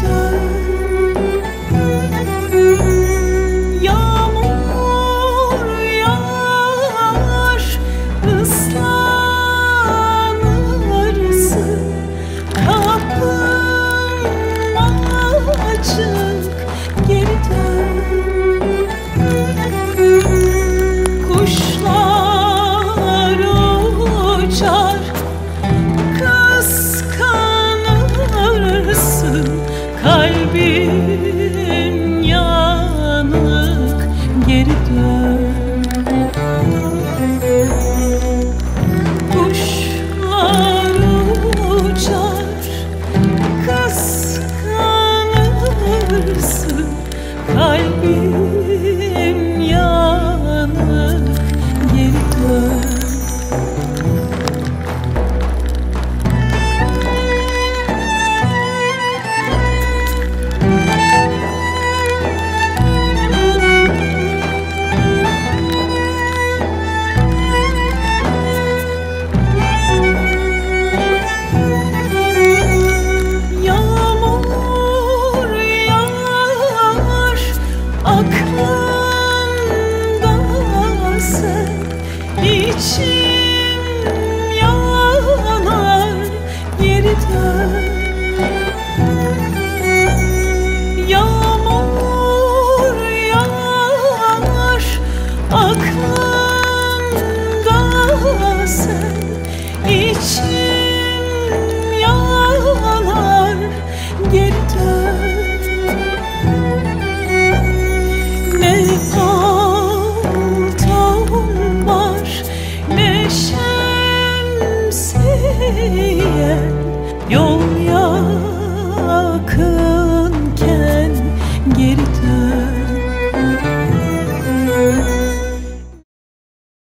time. aklımdasın İçim yanar geri Yağmur yağar aklımdasın İçim love